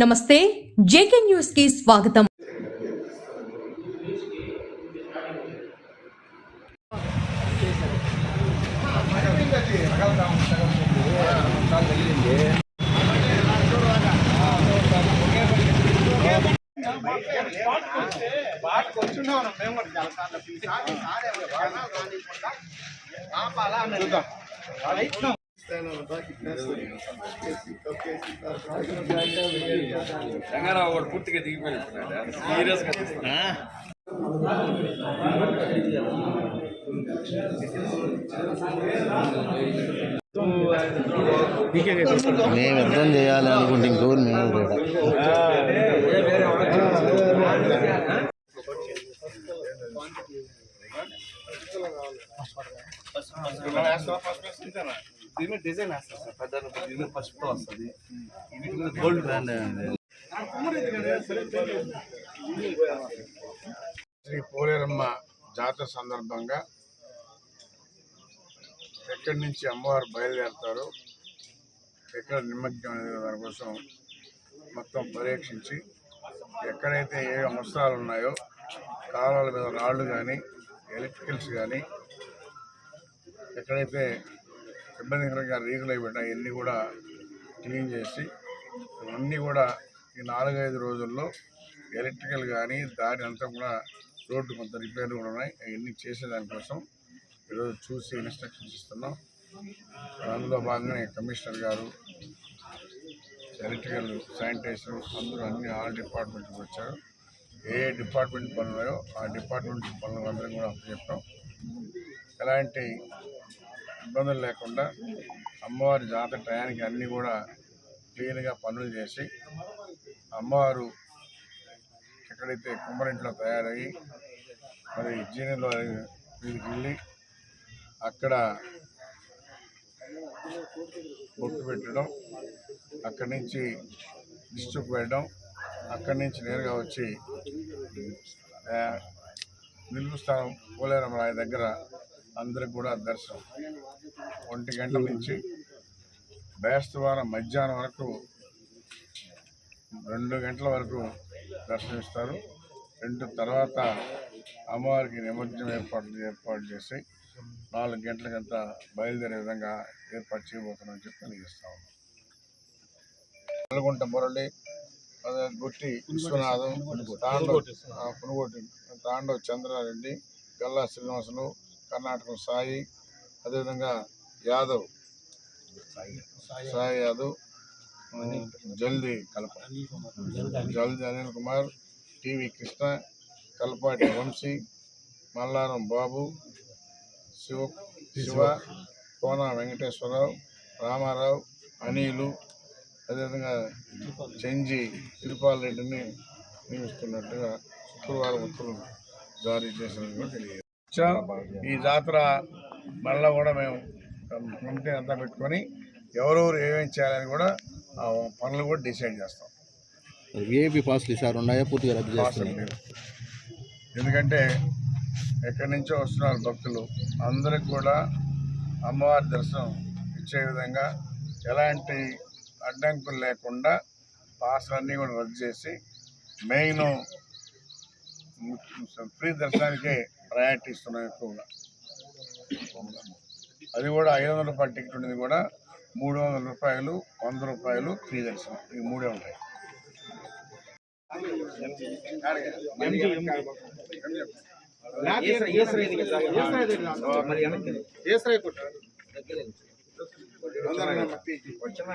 నమస్తే JK news కి స్వాగతం రంగారావు కూడా పూర్తిగా దిగిపోయినట్టున్నాడు సీరియస్గా మేము యుద్ధం చేయాలి అనుకుంటే ఇంకోరు మేము కూడా దీని డిజైన్ వేస్తారు సార్ పెద్ద దీని పసుపుతో వస్తుంది. గోల్డ్ బ్రాండ్ శ్రీ పోలేరమ్మ జాతర సందర్భంగా ఎక్కడి నుంచి అమ్మవారు బయలుదేరతారో ఎక్కడ నిమజ్జనం అనేది దానికోసం మొత్తం పరీక్షించి ఎక్కడైతే ఏ అవసరాలు ఉన్నాయో కాలువల మీద రాళ్ళు కానీ ఎలక్ట్రికల్స్ కానీ ఎక్కడైతే ఇబ్బందికరంగా రీగులు అయిపోయినాయి ఇవన్నీ కూడా క్లీన్ చేసి ఇవన్నీ కూడా ఈ నాలుగైదు రోజుల్లో ఎలక్ట్రికల్ కానీ దాని అంతా కూడా రోడ్డు కొంత రిపేర్లు కూడా ఉన్నాయి. అవన్నీ చేసేదానికోసం ఈరోజు చూసి ఇన్స్ట్రక్షన్స్ ఇస్తున్నాం అందులో భాగంగానే కమిషనర్ గారు ఎలక్ట్రికల్ శానిటైజర్ అందరూ అన్ని ఆల్ డిపార్ట్మెంట్కి వచ్చారు. ఏ డిపార్ట్మెంట్ పనులు ఉన్నాయో ఆ డిపార్ట్మెంట్ పనులు అందరం కూడా చెప్పాం ఎలాంటి ఇబ్బందులు లేకుండా అమ్మవారి జాతర టయానికి అన్నీ కూడా క్లీన్గా పనులు చేసి అమ్మవారు ఎక్కడైతే కుమ్మరింట్లో తయారయ్యి మరి జీనిలో వీరికి వెళ్ళి అక్కడ బొట్టు పెట్టడం అక్కడి నుంచి డిస్ట్రిక్ట్ పెట్టడం అక్కడి నుంచి నేరుగా వచ్చి నిలుపు స్థానం పోలేరమ్మ దగ్గర అందరికి కూడా దర్శనం. ఒంటి గంటల నుంచి బేస్తవారం మధ్యాహ్నం వరకు రెండు గంటల వరకు దర్శనమిస్తారు. రెండు తర్వాత అమ్మవారికి నిమజ్జనం ఏర్పాట్లు ఏర్పాటు చేసి నాలుగు గంటలకంతా బయలుదేరే విధంగా ఏర్పాటు చేయబోతున్నామని చెప్పి తెలియజేస్తా ఉన్నాం. మురళి గుట్టి విశ్వనాథం తాండవ్ ఆ, పునుగోటి చంద్రారెడ్డి గల్లా శ్రీనివాసులు కర్ణాటక సాయి అదేవిధంగా యాదవ్. సాయి. యాదవ్ జల్దీ కలప. జల్దీ అనిల్ కుమార్ టీవీ కృష్ణ కల్పాటి వంశీ మల్లారం బాబు శివ శివ కోన వెంకటేశ్వరరావు రామారావు అనిలు అదేవిధంగా చెంజి తిరుపాల్ రెడ్డిని నియమిస్తున్నట్టుగా శుక్రవారం ఉత్తర్వులు జారీ చేసినట్టు కూడా తెలియదు ఈ జాతర మళ్ళా కూడా మేము కమిటీ అంతా పెట్టుకొని ఎవరెవరు ఏమేమి చేయాలని కూడా పనులు కూడా డిసైడ్ చేస్తాం. విఐపి పాస్లు ఈసారి ఉన్నాయా? పూర్తిగా రద్దు లేదు ఎందుకంటే ఎక్కడి నుంచో వస్తున్నారు భక్తులు. అందరికి కూడా అమ్మవారి దర్శనం ఇచ్చే విధంగా ఎలాంటి అడ్డంకులు లేకుండా పాసులన్నీ కూడా రద్దు చేసి మెయిన్ ఫ్రీ దర్శనానికే ప్రయారిటీ ఇస్తున్నాం ఎక్కువగా అది కూడా ఐదు వందల రూపాయల టికెట్ ఉండేది కూడా మూడు వందల రూపాయలు వంద రూపాయలు ఫ్రీ దర్శనం ఈ మూడే ఉంటాయి. వచ్చిన